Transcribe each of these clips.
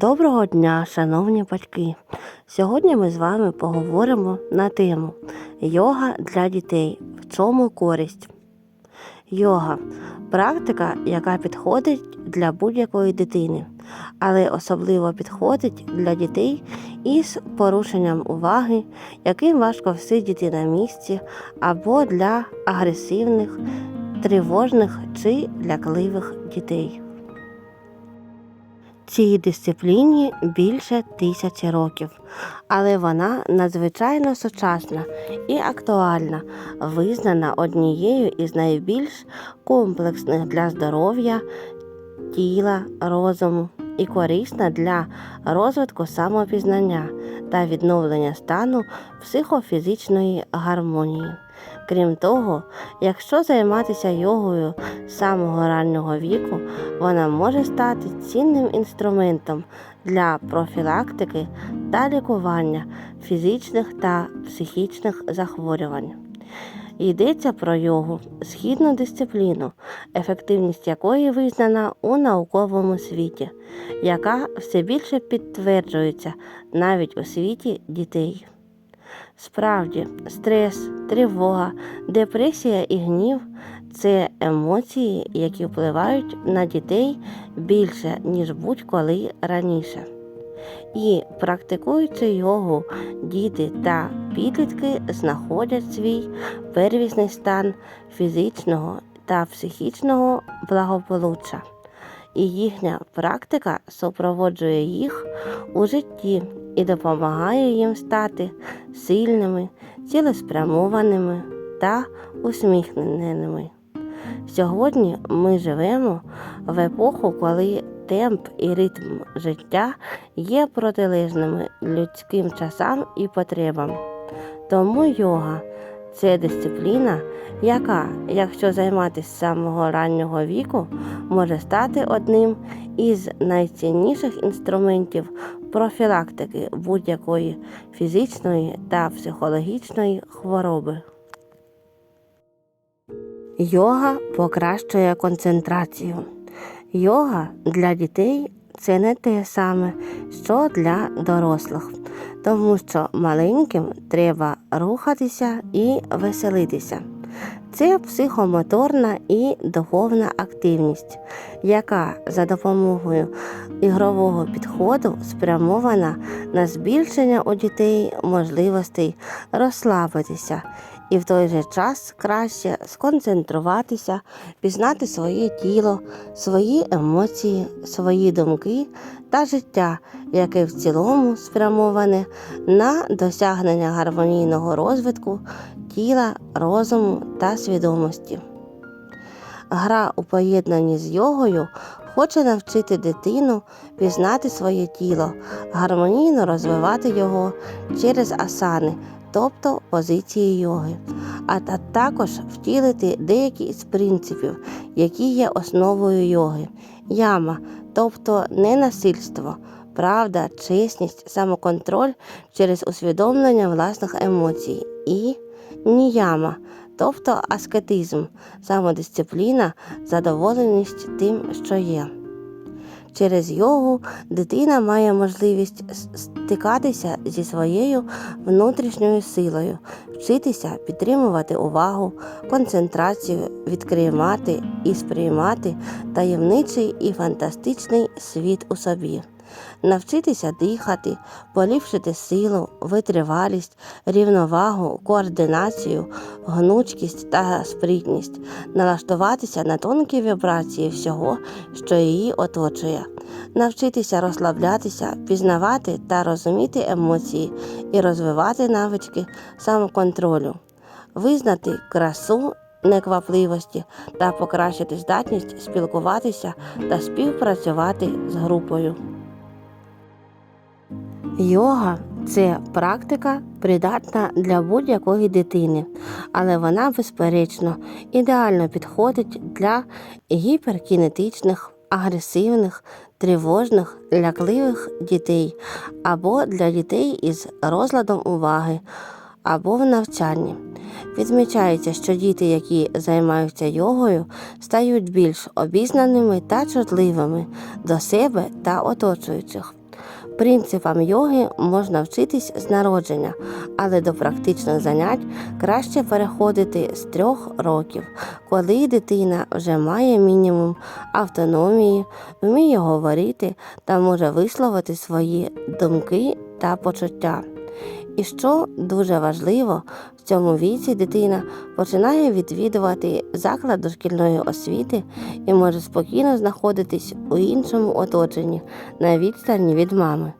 Доброго дня, шановні батьки! Сьогодні ми з вами поговоримо на тему йога для дітей. В чому користь? Йога практика, яка підходить для будь-якої дитини, але особливо підходить для дітей із порушенням уваги, яким важко всидіти на місці, або для агресивних, тривожних чи лякливих дітей. Цій дисципліні більше тисячі років, але вона надзвичайно сучасна і актуальна, визнана однією із найбільш комплексних для здоров'я, тіла, розуму і корисна для розвитку самопізнання та відновлення стану психофізичної гармонії. Крім того, якщо займатися йогою з самого раннього віку, вона може стати цінним інструментом для профілактики та лікування фізичних та психічних захворювань. Йдеться про йогу східну дисципліну, ефективність якої визнана у науковому світі, яка все більше підтверджується навіть у світі дітей. Справді, стрес, тривога, депресія і гнів це емоції, які впливають на дітей більше, ніж будь-коли раніше. І практикуючи йогу, діти та підлітки знаходять свій первісний стан фізичного та психічного благополуччя, і їхня практика супроводжує їх у житті і допомагає їм стати сильними, цілеспрямованими та усміхненими. Сьогодні ми живемо в епоху, коли темп і ритм життя є протилежними людським часам і потребам. Тому йога це дисципліна, яка, якщо займатися з самого раннього віку, може стати одним із найцінніших інструментів профілактики будь-якої фізичної та психологічної хвороби. Йога покращує концентрацію. Йога для дітей це не те саме, що для дорослих, тому що маленьким треба рухатися і веселитися. Це психомоторна і духовна активність, яка за допомогою ігрового підходу спрямована на збільшення у дітей можливостей розслабитися і в той же час краще сконцентруватися, пізнати своє тіло, свої емоції, свої думки та життя, яке в цілому спрямоване на досягнення гармонійного розвитку тіла, розуму та свідомості. Гра у поєднанні з йогою хоче навчити дитину пізнати своє тіло, гармонійно розвивати його через асани, тобто позиції йоги, а та також втілити деякі з принципів, які є основою йоги, яма, тобто ненасильство, правда, чесність, самоконтроль через усвідомлення власних емоцій і ніяма, тобто аскетизм, самодисципліна, задоволеність тим, що є. Через йогу дитина має можливість стикатися зі своєю внутрішньою силою, вчитися підтримувати увагу, концентрацію, відкривати і сприймати таємничий і фантастичний світ у собі. Навчитися дихати, поліпшити силу, витривалість, рівновагу, координацію, гнучкість та спритність, налаштуватися на тонкі вібрації всього, що її оточує, навчитися розслаблятися, пізнавати та розуміти емоції і розвивати навички самоконтролю, визнати красу. Неквапливості та покращити здатність спілкуватися та співпрацювати з групою. Йога це практика придатна для будь-якої дитини, але вона, безперечно, ідеально підходить для гіперкінетичних, агресивних, тривожних, лякливих дітей або для дітей із розладом уваги або в навчанні. Відмічається, що діти, які займаються йогою, стають більш обізнаними та чутливими до себе та оточуючих. Принципам йоги можна вчитись з народження, але до практичних занять краще переходити з трьох років, коли дитина вже має мінімум автономії, вміє говорити та може висловити свої думки та почуття. І що дуже важливо, в цьому віці дитина починає відвідувати заклад дошкільної освіти і може спокійно знаходитись у іншому оточенні на відстані від мами.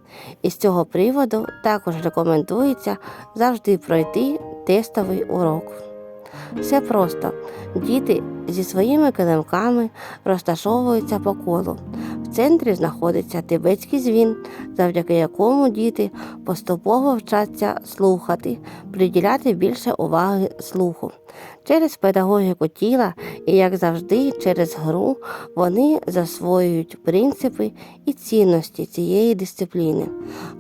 І з цього приводу також рекомендується завжди пройти тестовий урок. Все просто. Діти зі своїми килимками розташовуються по колу. В центрі знаходиться тибетський дзвін, завдяки якому діти поступово вчаться слухати, приділяти більше уваги слуху. Через педагогіку тіла і, як завжди, через гру вони засвоюють принципи і цінності цієї дисципліни.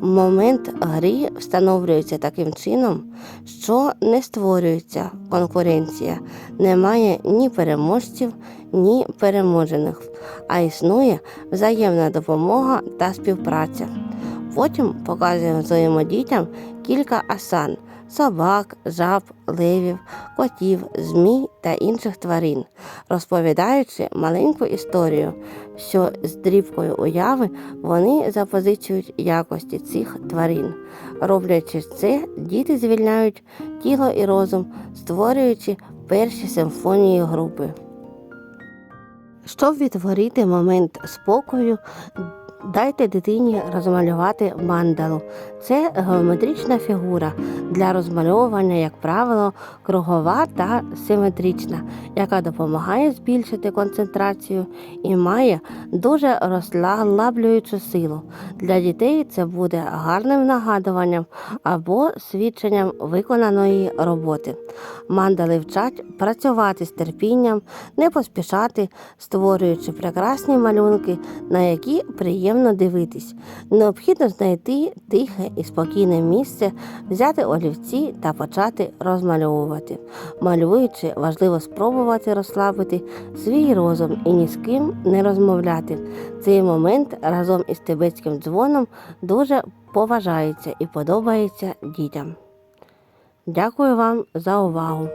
Момент гри встановлюється таким чином, що не створюється конкуренція, немає ні переможців, ні переможених, а існує взаємна допомога та співпраця. Потім показуємо своїм дітям кілька асан собак, жаб, левів, котів, змій та інших тварин, розповідаючи маленьку історію, що з дрібкою уяви вони запозичують якості цих тварин. Роблячи це, діти звільняють тіло і розум, створюючи перші симфонії групи. Щоб відтворити момент спокою, дайте дитині розмалювати мандалу. Це геометрична фігура для розмальовування, як правило, кругова та симетрична, яка допомагає збільшити концентрацію і має дуже розслаблюючу силу. Для дітей це буде гарним нагадуванням або свідченням виконаної роботи. Мандали вчать працювати з терпінням, не поспішати, створюючи прекрасні малюнки, на які приємно дивитись. Необхідно знайти тихе і спокійне місце, взяти олівці та почати розмальовувати. Малюючи, важливо спробувати розслабити свій розум і ні з ким не розмовляти. Цей момент разом із тибетським дзвоном дуже поважається і подобається дітям. Дякую вам за увагу!